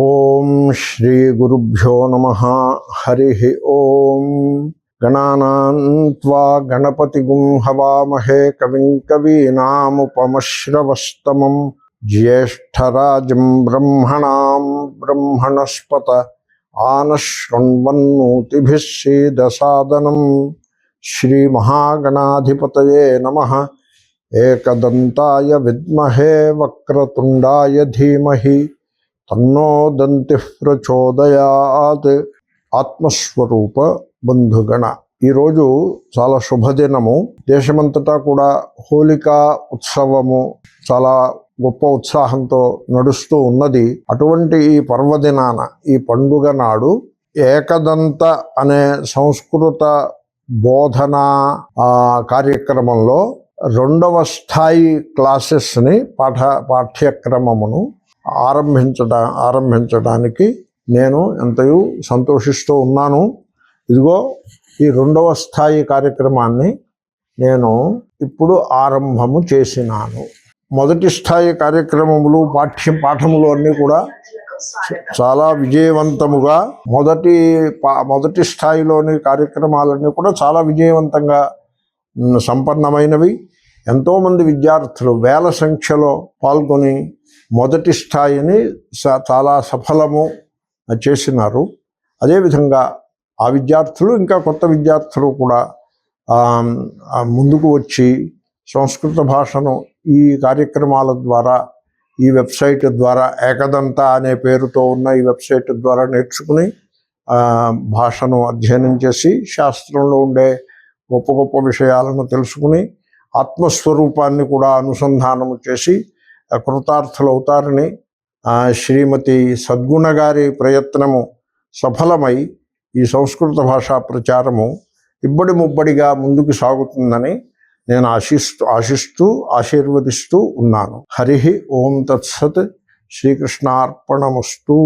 ఓం శ్రీ గురుభ్యో నమ. హరి ఓం. గణానాన్వా గణపతి హవామహే కవిం కవీనాముపమశ్రవస్తమం. జ్యేష్టరాజం బ్రహ్మణాం బ్రహ్మణస్పత ఆనశృణ్వన్నోతిభిः సేదసాదనం శ్రీమహాగణాధిపతయే నమః ఏకదంతాయ విద్మహే వక్రతుండాయ ధీమహి తన్నో దంతి ప్రచోదయాత్ ఆత్మస్వరూప బంధుగణ. ఈరోజు చాలా శుభదినము. దేశమంతటా కూడా హోలికా ఉత్సవము చాలా గొప్ప ఉత్సాహంతో నడుస్తూ ఉన్నది. అటువంటి ఈ పర్వదినాన ఈ పండుగ నాడు ఏకదంత అనే సంస్కృత బోధన కార్యక్రమంలో రెండవ స్థాయి క్లాసెస్ని పాఠ పాఠ్యక్రమమును ఆరంభించట ఆరంభించడానికి నేను ఎంతయూ సంతోషిస్తూ ఉన్నాను. ఇదిగో ఈ రెండవ స్థాయి కార్యక్రమాన్ని నేను ఇప్పుడు ఆరంభము చేసినాను. మొదటి స్థాయి కార్యక్రమములు పాఠ్య పాఠములు అన్నీ కూడా చాలా విజయవంతముగా మొదటి పా- మొదటి స్థాయిలోని కార్యక్రమాలన్నీ కూడా చాలా విజయవంతంగా సంపన్నమైనవి. ఎంతోమంది విద్యార్థులు వేల సంఖ్యలో పాల్గొని మొదటి స్థాయిని స- చాలా సఫలము చేసినారు. అదేవిధంగా ఆ విద్యార్థులు ఇంకా కొత్త విద్యార్థులు కూడా ముందుకు వచ్చి సంస్కృత భాషను ఈ కార్యక్రమాల ద్వారా ఈ వెబ్సైట్ ద్వారా ఏకదంత అనే పేరుతో ఉన్న ఈ వెబ్సైట్ ద్వారా నేర్చుకుని భాషను అధ్యయనం చేసి శాస్త్రంలో ఉండే గొప్ప గొప్ప విషయాలను తెలుసుకుని ఆత్మస్వరూపాన్ని కూడా అనుసంధానము చేసి కృతార్థులవుతారని శ్రీమతి సద్గుణ గారి ప్రయత్నము సఫలమై ఈ సంస్కృత భాషా ప్రచారము ఇబ్బడి ముబ్బడిగా ముందుకు సాగుతుందని నేను ఆశిస్తూ ఆశిస్తూ ఆశీర్వదిస్తూ ఉన్నాను. హరి ఓం తత్సత్ శ్రీకృష్ణార్పణమస్తూ.